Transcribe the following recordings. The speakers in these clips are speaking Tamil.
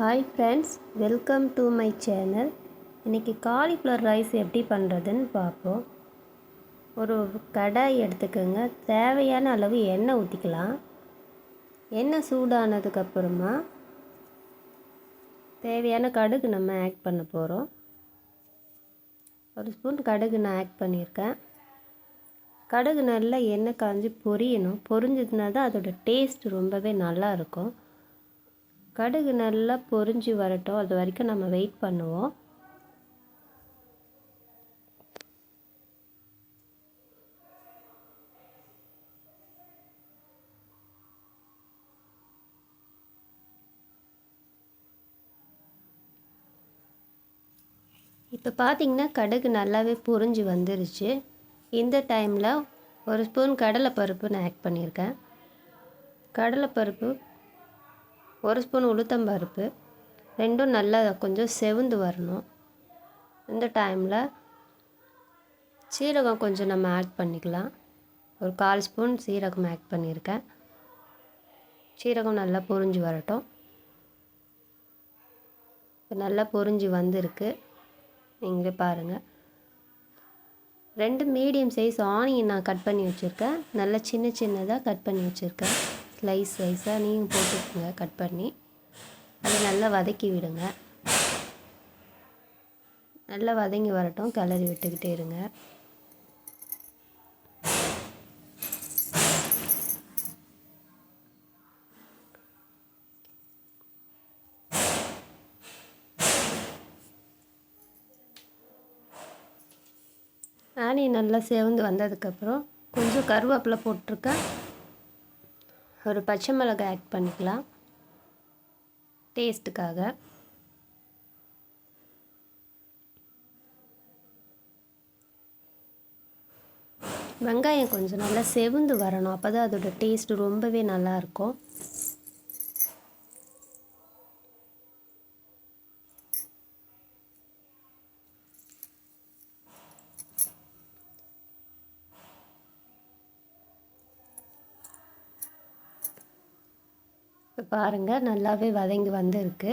Hi friends welcome to my channel இன்றைக்கி காலிஃப்ளவர் ரைஸ் எப்படி பண்ணுறதுன்னு பார்ப்போம். ஒரு கடாய் எடுத்துக்கோங்க. தேவையான அளவு எண்ணெய் ஊற்றிக்கலாம் எண்ணெய் சூடானதுக்கப்புறமா தேவையான கடுகு நம்ம ஆட் பண்ண போகிறோம் ஒரு ஸ்பூன் கடுகு நான் ஆட் பண்ணியிருக்கேன். கடுகு நல்லா எண்ணெய் காஞ்சி பொரியணும். பொரிஞ்சதுனா தான் அதோட டேஸ்ட் ரொம்பவே நல்லா இருக்கும். கடுகு நல்லா பொறிஞ்சு வரட்டும். அது வரைக்கும் நம்ம வெயிட் பண்ணுவோம். இப்போ பார்த்திங்கன்னா கடுகு நல்லாவே பொரிஞ்சு வந்துருச்சு. இந்த டைமில் ஒரு ஸ்பூன் கடலைப்பருப்பு நான் ஆட் பண்ணியிருக்கேன். கடலைப்பருப்பு ஒரு ஸ்பூன் உளுத்தம்பருப்பு ரெண்டும் நல்லா கொஞ்சம் செவந்து வரணும். இந்த டைமில் சீரகம் கொஞ்சம் நம்ம ஆட் பண்ணிக்கலாம். ஒரு கால் ஸ்பூன் சீரகம் ஆட் பண்ணியிருக்கேன். சீரகம் நல்லா பொரிஞ்சு வரட்டும். இப்போ நல்லா பொரிஞ்சு வந்திருக்கு. நீங்களே பாருங்கள் ரெண்டு மீடியம் சைஸ் ஆனியன் நான் கட் பண்ணி வச்சுருக்கேன். நல்லா சின்ன சின்னதாக கட் பண்ணி வச்சுருக்கேன். ஸ்லைஸ் ஸ்லைஸாக நீங்கள் போட்டுக்கோங்க கட் பண்ணி. அதை நல்லா வதக்கி விடுங்க. நல்லா வதங்கி வரட்டும் கிளறி விட்டுக்கிட்டே இருங்க. ஆனி நல்லா சேவந்து வந்ததுக்கப்புறம் கொஞ்சம் கருவேப்பிலை போட்டிருக்கேன். ஒரு பச்சை மிளகாய் ஆட் பண்ணிக்கலாம். டேஸ்ட்டுக்காக வெங்காயம் கொஞ்சம் நல்லா செவுந்து வரணும். அப்போ தான் அதோட டேஸ்ட் ரொம்பவே நல்லாயிருக்கும் பாருங்கள் நல்லாவே வதங்கி வந்திருக்கு.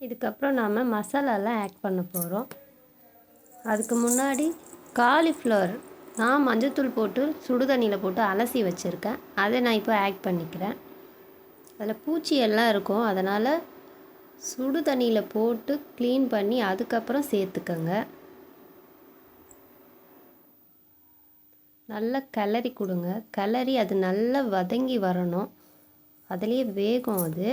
இதுக்கப்புறம் நாம் மசாலாலாம் ஆட் பண்ண போகிறோம் அதுக்கு முன்னாடி காலிஃப்ளவர் நான் மஞ்சத்தூள் போட்டு சுடு தண்ணியில் போட்டு அலசி வச்சுருக்கேன். அதை நான் இப்போ ஆட் பண்ணிக்கிறேன். அதில் பூச்சி எல்லாம் இருக்கும். அதனால் சுடு தண்ணியில் போட்டு க்ளீன் பண்ணி அதுக்கப்புறம் சேர்த்துக்கோங்க. நல்லா கிளறி கொடுங்க. கிளறி அது நல்லா வதங்கி வரணும். அதுலேயே வேகும் அது.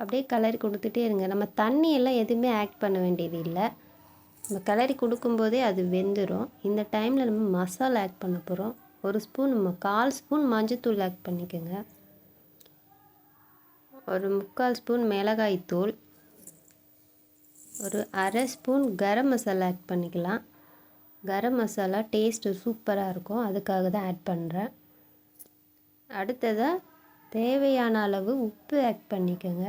அப்படியே கலரி கொடுத்துட்டே இருங்க. நம்ம தண்ணியெல்லாம் எதுவுமே ஆட் பண்ண வேண்டியது இல்லை. நம்ம கலரி கொடுக்கும்போதே அது வெந்துடும் இந்த டைமில் நம்ம மசாலா ஆட் பண்ண போகிறோம் ஒரு ஸ்பூன் நம்ம கால் ஸ்பூன் மஞ்சத்தூள் ஆட் பண்ணிக்கோங்க. ஒரு முக்கால் ஸ்பூன் மிளகாய் தூள் ஒரு அரை ஸ்பூன் கரம் மசாலா ஆட் பண்ணிக்கலாம். கரம் மசாலா டேஸ்ட்டு சூப்பராக இருக்கும். அதுக்காக தான் ஆட் பண்ணுறேன் அடுத்ததாக தேவையான அளவு உப்பு ஆட் பண்ணிக்கோங்க.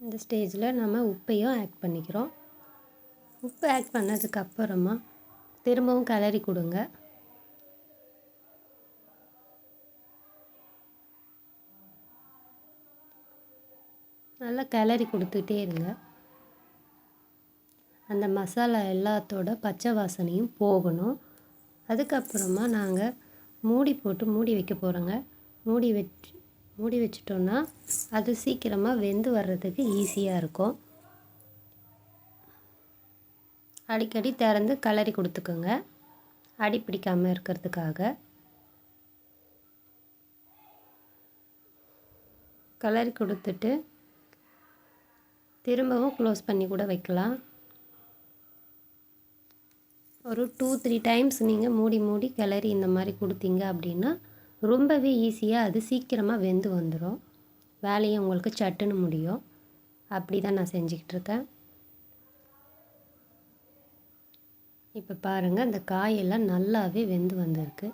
இந்த ஸ்டேஜில் நம்ம உப்பையும் ஆட் பண்ணிக்கிறோம். உப்பு ஆட் பண்ணதுக்கப்புறமா திரும்பவும் கிளறி கொடுங்க. நல்லா கிளறி கொடுத்துட்டே இருங்க. அந்த மசாலா எல்லாத்தோட பச்சை வாசனையும் போகணும். அதுக்கப்புறமா நாங்கள் மூடி போட்டு மூடி வைக்க போகிறோங்க மூடி வச்சு மூடி வச்சிட்டோன்னா அது சீக்கிரமாக வெந்து வர்றதுக்கு ஈஸியாக இருக்கும். அடிக்கடி திறந்து கலரி கொடுத்துக்கோங்க. அடி பிடிக்காமல் இருக்கிறதுக்காக. கலரி கொடுத்துட்டு திரும்பவும் க்ளோஸ் பண்ணி கூட வைக்கலாம். ஒரு டூ த்ரீ டைம்ஸ் நீங்கள் மூடி மூடி கிளறி இந்த மாதிரி கொடுத்தீங்க அப்படின்னா ரொம்பவே ஈஸியாக அது சீக்கிரமாக வெந்து வந்துடும் வேலையை உங்களுக்கு சட்டுன்னு முடியும். அப்படி தான் நான் செஞ்சுக்கிட்டு இருக்கேன். இப்போ பாருங்கள் அந்த காயெல்லாம் நல்லாவே வெந்து வந்திருக்கு.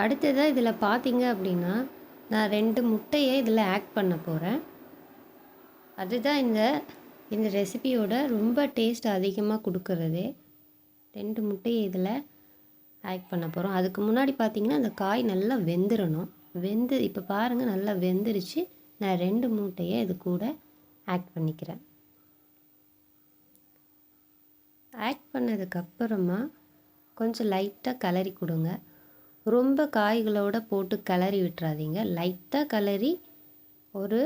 அடுத்ததாக இதில் பார்த்தீங்க அப்படின்னா நான் ரெண்டு முட்டையை இதில் ஆட் பண்ண போகிறேன் அதுதான் இந்த இந்த ரெசிபியோட ரொம்ப டேஸ்ட் அதிகமாக கொடுக்கறது. ரெண்டு முட்டையை இதில் ஆட் பண்ண போகிறோம் அதுக்கு முன்னாடி பார்த்திங்கன்னா அந்த காய் நல்லா வெந்துடணும் வெந்து இப்போ பாருங்கள் நல்லா வெந்துருச்சு. நான் ரெண்டு மூட்டையை இது கூட ஆட் பண்ணிக்கிறேன். ஆட் பண்ணதுக்கப்புறமா கொஞ்சம் லைட்டாக கிளறி கொடுங்க. ரொம்ப காய்களோட போட்டு கிளறி விட்டுறாதீங்க. லைட்டாக கிளறி ஒரு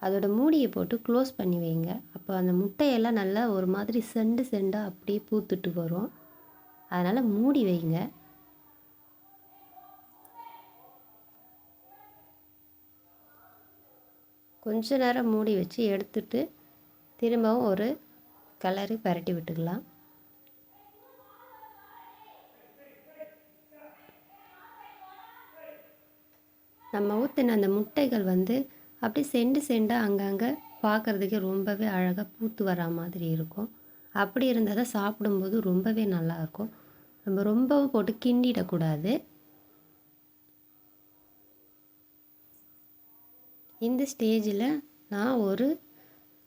அதோட மூடியை போட்டு க்ளோஸ் பண்ணி வைங்க. அப்போ அந்த முட்டையெல்லாம் நல்லா ஒரு மாதிரி செண்டு செண்டாக அப்படியே பூத்துட்டு வரும். அதனால் மூடி வைங்க. கொஞ்ச நேரம் மூடி வச்சு எடுத்துட்டு திரும்பவும் ஒரு கலரு பரட்டி விட்டுக்கலாம். நம்ம ஊற்றின அந்த முட்டைகள் வந்து அப்படியே செண்டு செண்டாக அங்கங்கே பார்க்குறதுக்கே ரொம்பவே அழகாக பூத்து வரா மாதிரி இருக்கும். அப்படி இருந்தால் தான் சாப்பிடும்போது ரொம்பவே நல்லாயிருக்கும் நம்ம ரொம்பவும் போட்டு கிண்டிடக்கூடாது. இந்த ஸ்டேஜில் நான் ஒரு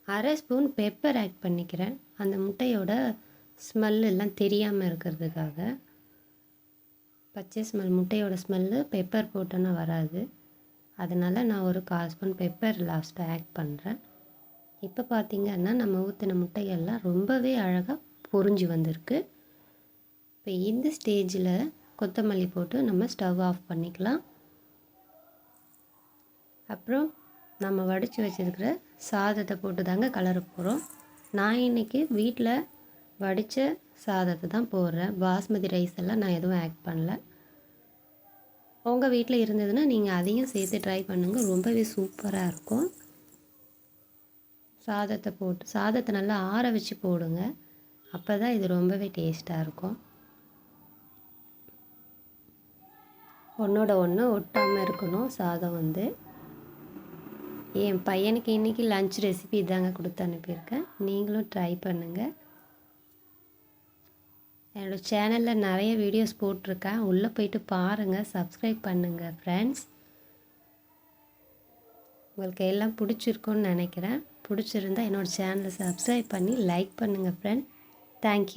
அரை ஸ்பூன் பெப்பர் ஆட் பண்ணிக்கிறேன். அந்த முட்டையோட ஸ்மெல் எல்லாம் தெரியாமல் இருக்கிறதுக்காக. பச்சை ஸ்மெல் முட்டையோட ஸ்மெல்லு பெப்பர் போட்டோன்னா வராது. அதனால் நான் ஒரு கால் ஸ்பூன் பெப்பர் லாஸ்ட்டாக ஆட் பண்ணுறேன் இப்போ பார்த்திங்கன்னா நம்ம ஊற்றின முட்டைகள்லாம் ரொம்பவே அழகாக பொறிஞ்சு வந்திருக்கு. இப்போ இந்த ஸ்டேஜில் கொத்தமல்லி போட்டு நம்ம ஸ்டவ் ஆஃப் பண்ணிக்கலாம். அப்புறம் நம்ம வடித்து வச்சுருக்கிற சாதத்தை போட்டு தாங்க கலர போகிறோம் நான் இன்றைக்கி வீட்டில் வடித்த சாதத்தை தான் போடுறேன். பாஸ்மதி ரைஸ் எல்லாம் நான் எதுவும் ஆட் பண்ணல. உங்கள் வீட்டில் இருந்ததுன்னா நீங்கள் அதையும் சேர்த்து ட்ரை பண்ணுங்கள் ரொம்பவே சூப்பராக இருக்கும். சாதத்தை போட்டு சாதத்தை நல்லா ஆற வச்சு போடுங்க. அப்போ தான் இது ரொம்பவே டேஸ்ட்டாக இருக்கும். ஒன்றோட ஒன்று ஒட்டாமல் இருக்கணும். சாதம் வந்து. என் பையனுக்கு இன்றைக்கி லஞ்ச் ரெசிபி இதாங்க கொடுத்து அனுப்பியிருக்கேன். நீங்களும் ட்ரை பண்ணுங்கள் என்னோடய சேனலில் நிறைய வீடியோஸ் போட்டிருக்கேன். உள்ளே போயிட்டு பாருங்கள் சப்ஸ்கிரைப் பண்ணுங்கள் ஃப்ரெண்ட்ஸ் உங்களுக்கு எல்லாம் பிடிச்சிருக்குன்னு நினைக்கிறேன். பிடிச்சிருந்தா என்னோடய சேனலை சப்ஸ்கிரைப் பண்ணி லைக் பண்ணுங்கள் ஃப்ரெண்ட் தேங்க்யூ